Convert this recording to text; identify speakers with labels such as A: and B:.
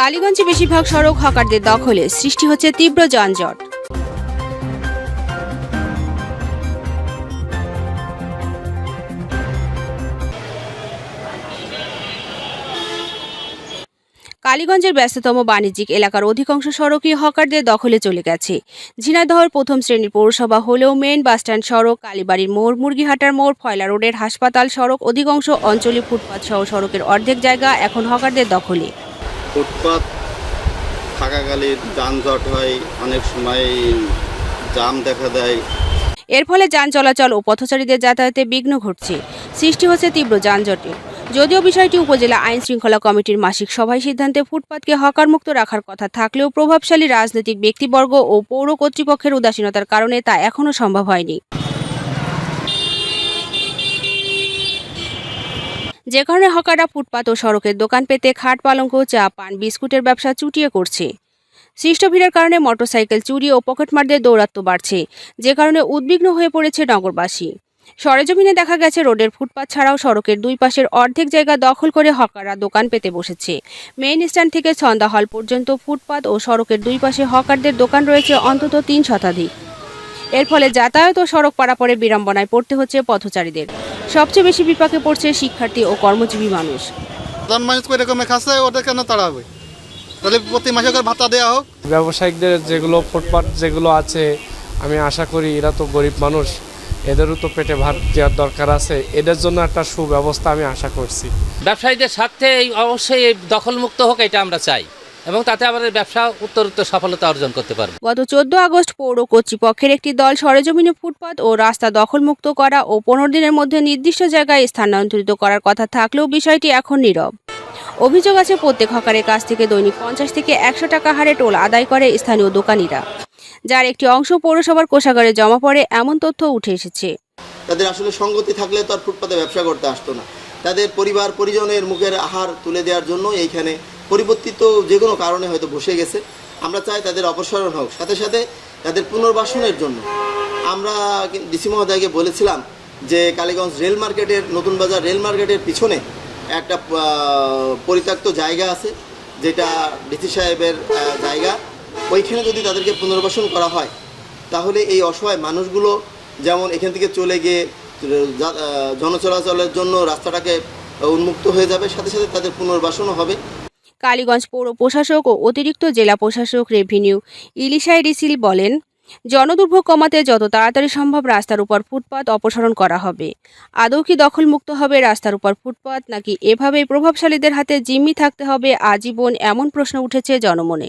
A: কালীগঞ্জে বেশিরভাগ সড়ক হকারদের দখলে। সৃষ্টি হচ্ছে তীব্র যানজট। কালীগঞ্জের ব্যস্ততম বাণিজ্যিক এলাকার অধিকাংশ সড়কই হকারদের দখলে চলে গেছে। ঝিনাইদহর প্রথম শ্রেণির পৌরসভা হলেও মেন বাসস্ট্যান্ড সড়ক, কালীবাড়ির মোড়, মুরগিহাটার মোড়, ফয়লা রোডের হাসপাতাল সড়ক, অধিকাংশ অঞ্চলে ফুটপাত সহ সড়কের অর্ধেক জায়গা এখন হকারদের দখলে।
B: ফুটপাত থাকাকালীন যানজট হয়, অনেক সময় জাম দেখা দেয়।
A: এর ফলে যান চলাচল ও পথচারীদের যাতায়াতে বিঘ্ন ঘটছে। সৃষ্টি হচ্ছে তীব্র যানজটে যদিও বিষয়টি উপজেলা আইন শৃঙ্খলা কমিটির মাসিক সভায় সিদ্ধান্তে ফুটপাতকে হকারমুক্ত রাখার কথা থাকলেও প্রভাবশালী রাজনৈতিক ব্যক্তিবর্গ ও পৌর কর্তৃপক্ষের উদাসীনতার কারণে তা এখনও সম্ভব হয়নি। যে কারণে হকাররা ফুটপাত ও সড়কের দোকান পেতে খাট পালঙ্ক, চা, পান, বিস্কুটের ব্যবসা চুটিয়ে করছে। সৃষ্ট ভিড়ের কারণে মোটরসাইকেল চুরি ও পকেটমারদের দৌরাত্ম্য বাড়ছে, যে কারণে উদ্বিগ্ন হয়ে পড়েছে নগরবাসী। সরেজমিনে দেখা গেছে, রোডের ফুটপাত ছাড়াও সড়কের দুই পাশের অর্ধেক জায়গা দখল করে হকাররা দোকান পেতে বসেছে। মেইন স্ট্যান্ড থেকে ছন্দা হল পর্যন্ত ফুটপাত ও সড়কের দুই পাশে হকারদের দোকান রয়েছে অন্তত তিন শতাধিক। এর ফলে যাতায়াত ও সড়ক পারাপারে বিড়ম্বনায় পড়তে হচ্ছে পথচারীদের। সবচেয়ে বেশি বিপাকে পড়ছে শিক্ষার্থী ও কর্মজীবী মানুষ।
C: সাধারণ মানুষ করে এরকম খাচ্ছে ওদের কেন তাড়াবে? তাহলে প্রতি মাসে করে ভাতা দেওয়া হোক।
D: ব্যবসায়িকদের যেগুলো ফুটপাত যেগুলো আছে আমি আশা করি এরা তো গরিব মানুষ এদেরও তো পেটে ভাত দেওয়ার দরকার আছে এদের জন্য একটা সুব্যবস্থা আমি আশা করছি।
E: ব্যবসায়ীদের স্বার্থে এই অবশ্যই দখলমুক্ত হোক এটা আমরা চাই। এবং তাতে আমাদের ব্যবসা উত্তরোত্তর সফলতা অর্জন করতে পারব।
A: গত চোদ্দ আগস্ট পৌর কর্তৃপক্ষের একটি দল সরেজমিনে ফুটপাত ও রাস্তা দখলমুক্ত করা ও পনেরো দিনের মধ্যে নির্দিষ্ট জায়গায় স্থানান্তরিত করার কথা থাকলেও বিষয়টি এখন নীরব। অভিযোগ আছে প্রত্যেক হকারের কাছ থেকে দৈনিক পঞ্চাশ থেকে একশো টাকা হারে টোল আদায় করে স্থানীয় দোকানিরা। যার একটি অংশ পৌরসভার কোষাগারে জমা পড়ে এমন তথ্য উঠে এসেছে।
B: তাদের আসলে সঙ্গতি থাকলে তো আর ফুটপাতে ব্যবসা করতে আসতো না। তাদের পরিবার পরিজনের মুখের আহার তুলে দেওয়ার জন্য এইখানে পরিবর্তিত যে কোনো কারণে হয়তো বসে গেছে। আমরা চাই তাদের অপসারণ হোক। সাথে সাথে তাদের পুনর্বাসনের জন্য। আমরা ডিসি মহোদয়কে বলেছিলাম যে কালীগঞ্জ রেল মার্কেটের, নতুন বাজার রেল মার্কেটের পিছনে একটা পরিত্যক্ত জায়গা আছে, যেটা ডিসি সাহেবের জায়গা। ওইখানে যদি তাদেরকে পুনর্বাসন করা হয়, তাহলে এই অসহায় মানুষগুলো যেমন এখান থেকে চলে গিয়ে জনচলাচলের জন্য রাস্তাটাকে উন্মুক্ত হয়ে যাবে, সাথে সাথে তাদের পুনর্বাসনও হবে।
A: কালীগঞ্জ পৌর প্রশাসক ও অতিরিক্ত জেলা প্রশাসক রেভিনিউ ইলিশাই রিসিল বলেন, জনদুর্ভোগ কমাতে যত তাড়াতাড়ি সম্ভব রাস্তার উপর ফুটপাত অপসারণ করা হবে। আদৌ কি দখলমুক্ত হবে রাস্তার উপর ফুটপাত, নাকি এভাবেই প্রভাবশালীদের হাতে জিম্মি থাকতে হবে, আজীবন এমন প্রশ্ন উঠেছে জনমনে।